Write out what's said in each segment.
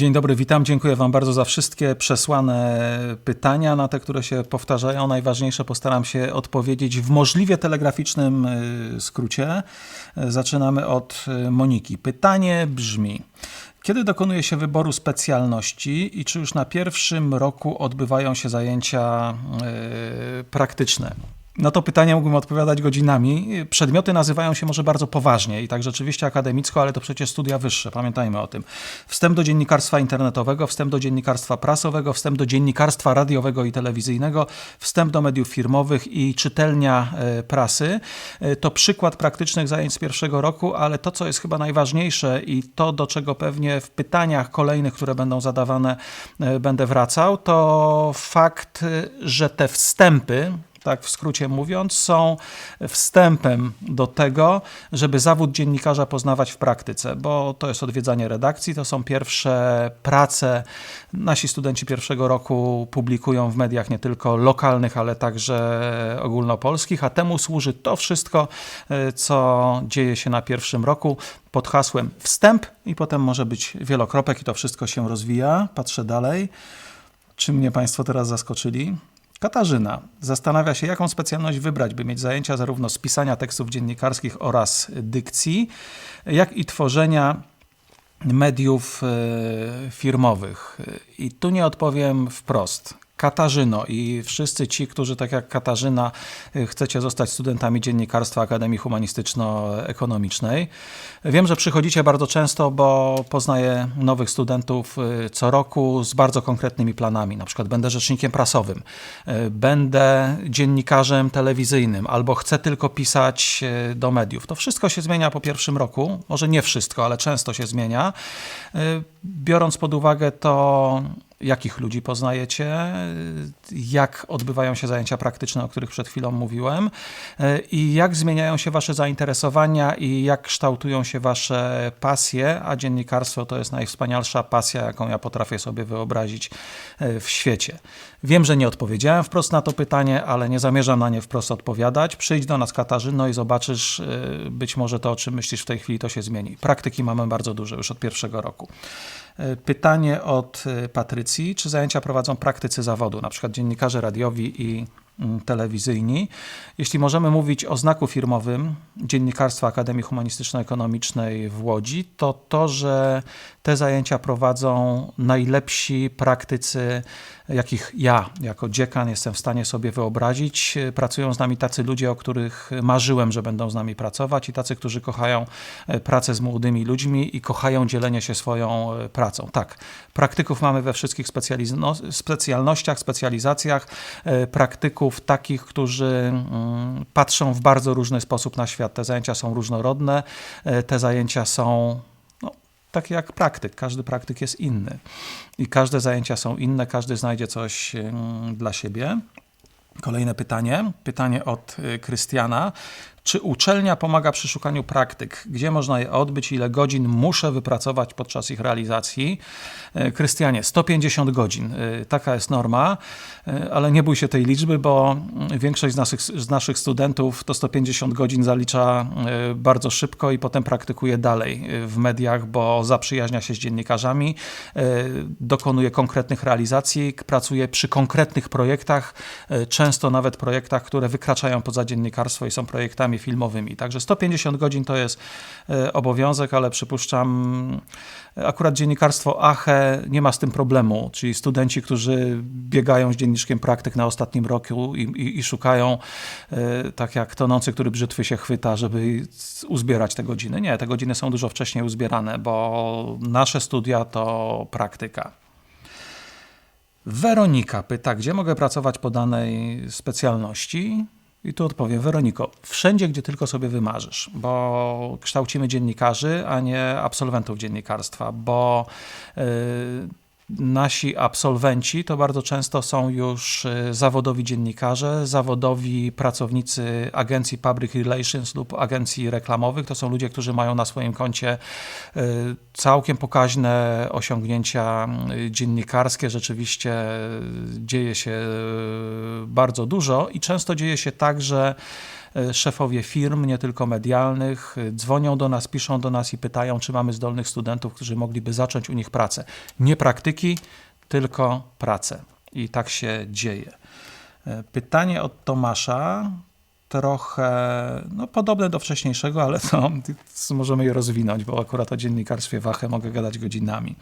Dzień dobry, witam. Dziękuję Wam bardzo za wszystkie przesłane pytania, na te, które się powtarzają. Najważniejsze postaram się odpowiedzieć w możliwie telegraficznym y, skrócie. Zaczynamy od y, Moniki. Pytanie brzmi: kiedy dokonuje się wyboru specjalności i czy już na pierwszym roku odbywają się zajęcia y, praktyczne? Na to pytanie mógłbym odpowiadać godzinami. Przedmioty nazywają się może bardzo poważnie i tak rzeczywiście akademicko, ale to przecież studia wyższe, pamiętajmy o tym. Wstęp do dziennikarstwa internetowego, wstęp do dziennikarstwa prasowego, wstęp do dziennikarstwa radiowego i telewizyjnego, wstęp do mediów firmowych i czytelnia e, prasy. E, to przykład praktycznych zajęć z pierwszego roku, ale to, co jest chyba najważniejsze i to, do czego pewnie w pytaniach kolejnych, które będą zadawane, e, będę wracał, to fakt, że te wstępy, tak w skrócie mówiąc, są wstępem do tego, żeby zawód dziennikarza poznawać w praktyce, bo to jest odwiedzanie redakcji, to są pierwsze prace. Nasi studenci pierwszego roku publikują w mediach nie tylko lokalnych, ale także ogólnopolskich, a temu służy to wszystko, e, co dzieje się na pierwszym roku pod hasłem wstęp i potem może być wielokropek i to wszystko się rozwija. Patrzę dalej. Czy mnie Państwo teraz zaskoczyli? Katarzyna zastanawia się, jaką specjalność wybrać, by mieć zajęcia zarówno z pisania tekstów dziennikarskich oraz dykcji, jak i tworzenia mediów e, firmowych. I tu nie odpowiem wprost. Katarzyno i wszyscy ci, którzy tak jak Katarzyna y, chcecie zostać studentami Dziennikarstwa Akademii Humanistyczno-Ekonomicznej. Wiem, że przychodzicie bardzo często, bo poznaję nowych studentów y, co roku z bardzo konkretnymi planami. Na przykład będę rzecznikiem prasowym, y, będę dziennikarzem telewizyjnym albo chcę tylko pisać do mediów. To wszystko się zmienia po pierwszym roku. Może nie wszystko, ale często się zmienia. Biorąc pod uwagę to, jakich ludzi poznajecie, jak odbywają się zajęcia praktyczne, o których przed chwilą mówiłem, i jak zmieniają się Wasze zainteresowania i jak kształtują się Wasze pasje, a dziennikarstwo to jest najwspanialsza pasja, jaką ja potrafię sobie wyobrazić e, w świecie. Wiem, że nie odpowiedziałem wprost na to pytanie, ale nie zamierzam na nie wprost odpowiadać. Przyjdź do nas, Katarzyno, i zobaczysz, e, być może to, o czym myślisz w tej chwili, to się zmieni. Praktyki mamy bardzo dużo już od pierwszego roku. E, pytanie od Patrycji, czy zajęcia prowadzą praktycy zawodu, na przykład dziennikarze radiowi i telewizyjni. Jeśli możemy mówić o znaku firmowym Dziennikarstwa Akademii Humanistyczno-Ekonomicznej w Łodzi, to to, że te zajęcia prowadzą najlepsi praktycy, jakich ja jako dziekan jestem w stanie sobie wyobrazić. Pracują z nami tacy ludzie, o których marzyłem, że będą z nami pracować i tacy, którzy kochają e, pracę z młodymi ludźmi i kochają dzielenie się swoją e, pracą. Tak, praktyków mamy we wszystkich no, specjalnościach, specjalizacjach, e, praktyków takich, którzy mm, patrzą w bardzo różny sposób na świat. Te zajęcia są różnorodne, te zajęcia są tak jak praktyk. Każdy praktyk jest inny i każde zajęcia są inne, każdy znajdzie coś dla siebie. Kolejne pytanie, pytanie od y, Krystiana. Czy uczelnia pomaga przy szukaniu praktyk? Gdzie można je odbyć? Ile godzin muszę wypracować podczas ich realizacji? E, Krystianie, 150 godzin. E, taka jest norma, e, ale nie bój się tej liczby, bo większość z naszych, z naszych studentów to 150 godzin zalicza bardzo szybko i potem praktykuje dalej w mediach, bo zaprzyjaźnia się z dziennikarzami, dokonuje konkretnych realizacji, pracuje przy konkretnych projektach, często nawet projektach, które wykraczają poza dziennikarstwo i są projektami filmowymi. Także 150 godzin to jest e, obowiązek, ale przypuszczam, akurat dziennikarstwo AHE nie ma z tym problemu, czyli studenci, którzy biegają z dzienniczkiem praktyk na ostatnim roku i, i, i szukają, e, tak jak tonący, który brzytwy się chwyta, żeby uzbierać te godziny. Nie, te godziny są dużo wcześniej uzbierane, bo nasze studia to praktyka. Weronika pyta, gdzie mogę pracować po danej specjalności? I tu odpowiem, Weroniko, wszędzie, gdzie tylko sobie wymarzysz, bo kształcimy dziennikarzy, a nie absolwentów dziennikarstwa, bo yy, nasi absolwenci to bardzo często są już y, zawodowi dziennikarze, zawodowi pracownicy agencji public relations lub agencji reklamowych. To są ludzie, którzy mają na swoim koncie y, całkiem pokaźne osiągnięcia y, dziennikarskie. Rzeczywiście dzieje się bardzo dużo i często dzieje się tak, że szefowie firm, nie tylko medialnych, e, dzwonią do nas, piszą do nas i pytają, czy mamy zdolnych studentów, którzy mogliby zacząć u nich pracę. Nie praktyki, tylko pracę. I tak się dzieje. E, Pytanie od Tomasza, trochę no, podobne do wcześniejszego, ale to możemy je rozwinąć, bo akurat o dziennikarstwie Wachę mogę gadać godzinami.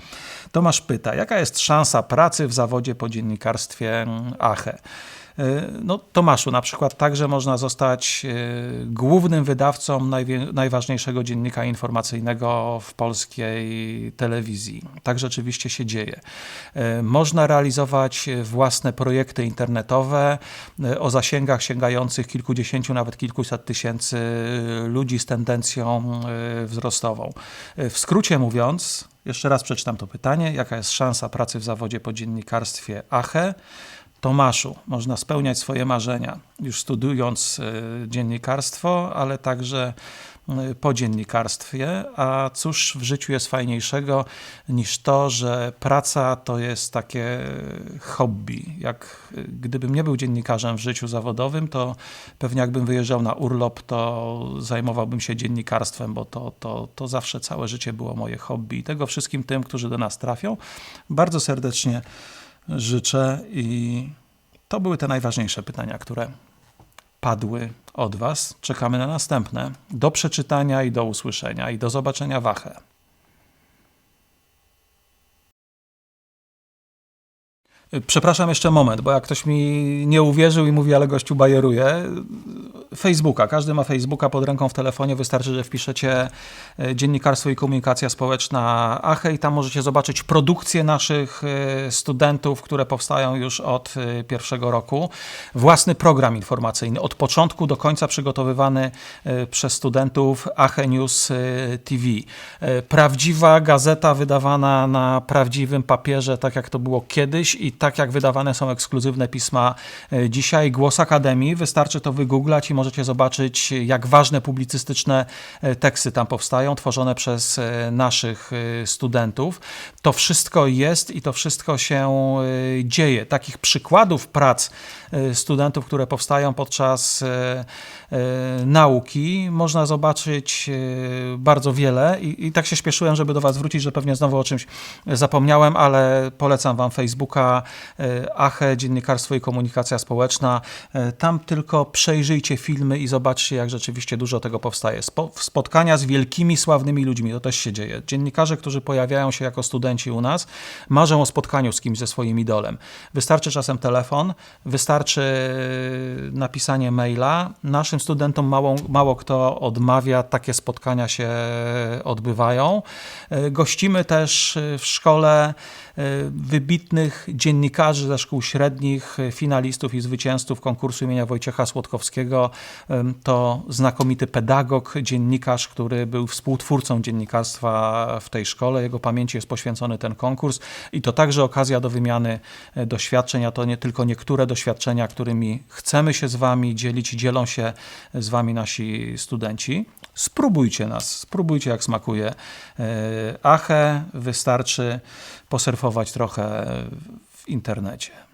Tomasz pyta, jaka jest szansa pracy w zawodzie po dziennikarstwie Ache? No, Tomaszu, na przykład także można zostać e, głównym wydawcą najważniejszego dziennika informacyjnego w polskiej telewizji. Tak rzeczywiście się dzieje. E, Można realizować własne projekty internetowe e, o zasięgach sięgających kilkudziesięciu, nawet kilkuset tysięcy ludzi z tendencją e, wzrostową. E, W skrócie mówiąc, jeszcze raz przeczytam to pytanie, jaka jest szansa pracy w zawodzie po dziennikarstwie ACHE? Tomaszu, można spełniać swoje marzenia, już studiując e, dziennikarstwo, ale także e, po dziennikarstwie. A cóż w życiu jest fajniejszego niż to, że praca to jest takie hobby. Jak e, gdybym nie był dziennikarzem w życiu zawodowym, to pewnie jakbym wyjeżdżał na urlop, to zajmowałbym się dziennikarstwem, bo to, to, to zawsze całe życie było moje hobby. I tego wszystkim tym, którzy do nas trafią, bardzo serdecznie życzę i to były te najważniejsze pytania, które padły od Was. Czekamy na następne. Do przeczytania i do usłyszenia i do zobaczenia Wachę. Przepraszam jeszcze moment, bo jak ktoś mi nie uwierzył i mówi, ale gościu bajeruje. Facebooka, każdy ma Facebooka pod ręką w telefonie, wystarczy, że wpiszecie e, dziennikarstwo i komunikacja społeczna ACHE i tam możecie zobaczyć produkcje naszych e, studentów, które powstają już od e, pierwszego roku. Własny program informacyjny, od początku do końca przygotowywany przez studentów ACHE News TV. Prawdziwa gazeta wydawana na prawdziwym papierze, tak jak to było kiedyś i tak jak wydawane są ekskluzywne pisma dzisiaj. Głos Akademii, wystarczy to wygooglać i możecie zobaczyć, jak ważne publicystyczne e, teksty tam powstają, tworzone przez e, naszych e, studentów. To wszystko jest i to wszystko się dzieje. Takich przykładów prac studentów, które powstają podczas nauki, można zobaczyć bardzo wiele i, i tak się śpieszyłem, żeby do Was wrócić, że pewnie znowu o czymś zapomniałem, ale polecam Wam Facebooka, e, ACHE, Dziennikarstwo i Komunikacja Społeczna. Tam tylko przejrzyjcie filmy i zobaczcie, jak rzeczywiście dużo tego powstaje. Spo, spotkania z wielkimi, sławnymi ludźmi, to też się dzieje. Dziennikarze, którzy pojawiają się jako studenci u nas, marzą o spotkaniu z kimś ze swoim idolem. Wystarczy czasem telefon, wystarczy napisanie maila. Naszym studentom mało, mało kto odmawia, takie spotkania się odbywają. E, Gościmy też w szkole e, wybitnych dziennikarzy ze szkół średnich, e, finalistów i zwycięzców konkursu imienia Wojciecha Słodkowskiego. To znakomity pedagog, dziennikarz, który był współtwórcą dziennikarstwa w tej szkole. Jego pamięci jest poświęcony ten konkurs i to także okazja do wymiany e, doświadczeń, a to nie tylko niektóre doświadczenia, którymi chcemy się z Wami dzielić dzielą się z Wami nasi studenci. Spróbujcie nas, spróbujcie jak smakuje e, Ache, wystarczy posurfować trochę w internecie.